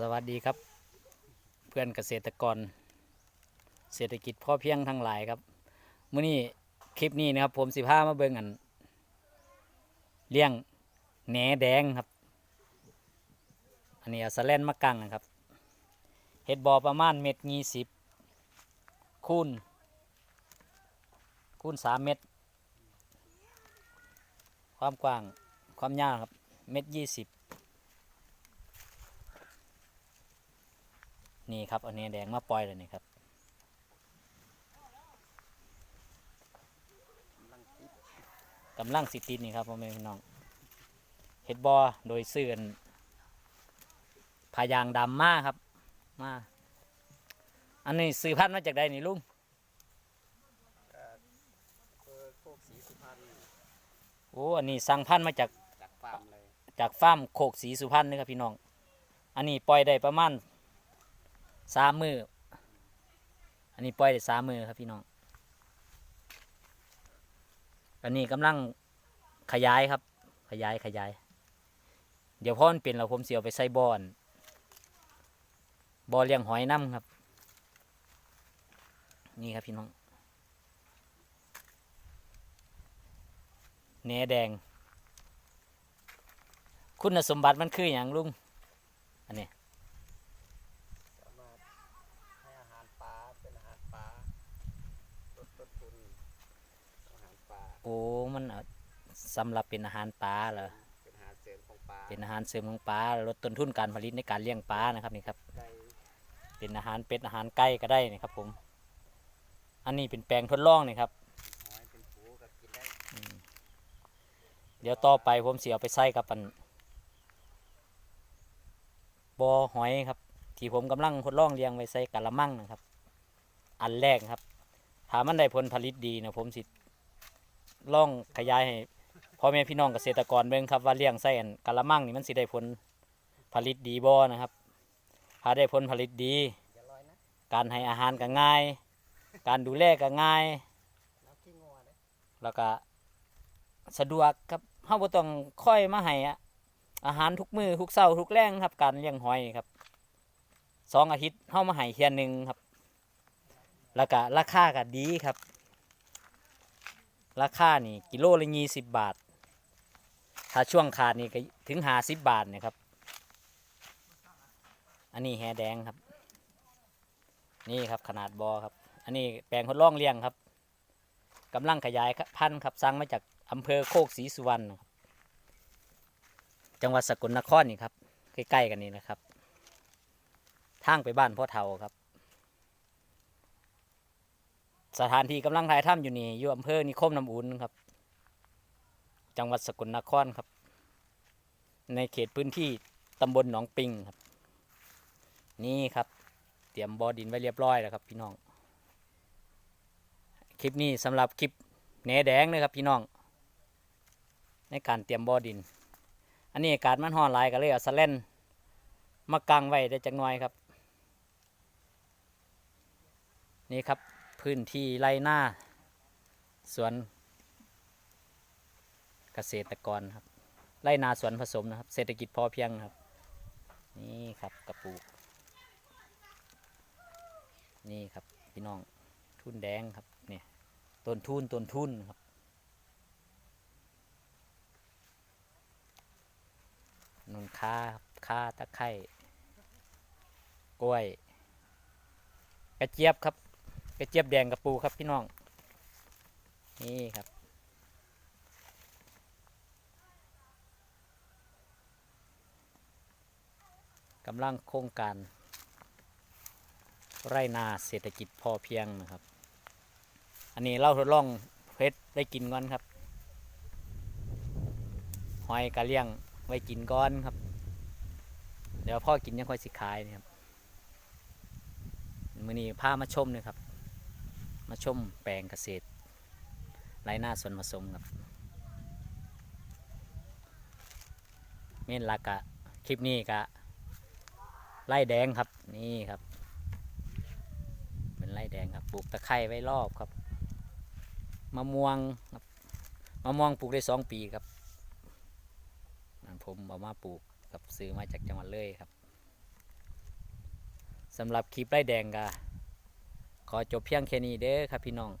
สวัสดีครับ เพื่อนเกษตรกร เศรษฐกิจพ่อเพียงทั้งหลายครับมื้อนี้คลิปนี้นะครับ ผมสิพามาเบิ่งอันเลี้ยงแหนแดงครับ อันนี้เอาสแลนมากังนะครับเฮ็ดบอประมาณเม็ดยี่สิบคูณคูณสามเม็ดความกว้างความยาวครับเม็ดยี่สิบ นี่ครับเอาเนื้อแดงมาปล่อยเลยนี่ครับกำลังสิติดนี่ครับพ่อแม่พี่น้องเฮ็ดบอโดยซื้ออันพายางดำมาครับมาอันนี้ซื้อพันธุ์มาจากใดนี่ลุงเออโคกสีสุพรรณโอ้อันนี้สั่งพันธุ์มาจากจากฟาร์มเลยจากฟาร์มโคกสีสุพรรณนี่ครับพี่น้อง อันนี้ปล่อยได้ประมาณ สามมืออันนี้ปล่อยได้สามมือครับพี่น้อง อันนี้กำลังขยายครับ ขยายขยาย เดี๋ยวพ่อมันเป็นเราผมเสียวไปใส่บอนบอเลี้ยงหอยน้ำครับ นี่ครับพี่น้องเนแดง คุณสมบัติมันคืออย่างลุง อันนี้ สามารถให้อาหารปลาเป็นอาหารปลาลดต้นทุนอาหารปลา โอ้มันเอาสำหรับเป็นอาหารปลาเหรอเป็นอาหารเสริมของปลาเป็นอาหารเสริมของปลาลดต้นทุนการผลิตในการเลี้ยงปลานะครับนี่ครับ ไก่เป็นอาหารเป็ดอาหารไก่ก็ได้นี่ครับ ผม อันนี้เป็นแปลงทดลองนี่ครับหอยเป็นผูก็กินได้เดี๋ยวต่อไปผมเสียเอาไปใส่กับปันบอหอยครับ ที่ผมกำลังทดลองเลี้ยงไว้ใส่กะละมังนะครับ อันแรกครับถ้ามันได้ผลผลิตดีนะผมสิ ล่องขยายให้พ่อแม่พี่น้องเกษตรกรเบิ่งครับว่าเลี้ยงใส่อันกะละมังนี่มันสิได้ผลผลิตดีบ่นะครับถ้าได้ผลผลิตดี การให้อาหารก็ง่าย การดูแลก็ง่ายน้ำขี้งัวเลยแล้วก็สะดวกครับเฮาบ่ต้องค่อยมาให้อะอาหารทุกมือทุกเช้าทุกแรงครับ การเลี้ยงหอยครับสองอาทิตย์เฮามาให้เทียนหนึ่งครับ แล้วก็ราคาก็ดีครับ ราคานี่กิโลละยี่สิบบาท ถ้าช่วงขาดนี่ก็ถึงหาสิบบาทนะครับ อันนี้แฮแดงครับ นี่ครับขนาดบอครับ อันนี้แปลงทดลองเลี้ยงครับกำลังขยายพันธุ์ครับสั่งมาจากอำเภอโคกศรีสุวรรณจังหวัดสกลนครนี่ครับใกล้ๆกันนี่นะครับ ทางไปบ้านพ่อเฒ่าครับ สถานที่กำลังถ่ายถ้ำอยู่นี่อยู่อำเภอนิคมน้ำอุ่นครับ จังหวัดสกลนครครับ ในเขตพื้นที่ตำบลหนองปิงครับ นี่ครับ เตรียมบอดินไว้เรียบร้อยแล้วครับ พี่น้อง คลิปนี้สำหรับคลิปแหนแดงนะครับ พี่น้อง ในการเตรียมบ่อดิน อันนี้อากาศมันร้อนหลายก็เลยเอาสะเล่นมากังไว้ได้จักหน่อยครับ นี่ครับ พื้นที่ไรหน้า สวนเกษตรกรครับไรนาสวนผสมนะครับ เศรษฐกิจพอเพียงครับ นี่ครับกระปูกนี่ครับพี่น้องทุนแดงครับเนี่ยต้นทุนต้นทุนครับนุนค่าครับค่าตะไคร่กล้วย กระเจี๊ยบครับ กระเจี๊ยบแดงกระปูครับพี่น้อง นี่ครับ กำลังโครงการ ไรนาเศรษฐกิจพอเพียงนะครับ อันนี้เราทดลองเพชรได้กินก่อนครับ หอยกะเลี้ยงไว้กินก้อนครับ เดี๋ยวพ่อกินยังค่อยสิขายนะครับมือนี้พามาชมเลยครับ มาชมแปลงเกษตรไรหน้าส่วนผสมครับเม่นลักกะคลิปนี้กะไล่แดงครับนี่ครับ เป็นไร่แดงครับปลูกตะไคร้ไว้รอบครับมะม่วงครับมะม่วงปลูกได้สองปีครับผมเอามาปลูกกับซื้อมาจากจังหวัดเลยครับสำหรับคลิปไล่แดงก็ ขอจบเพียงแค่นี้เด้อครับพี่น้อง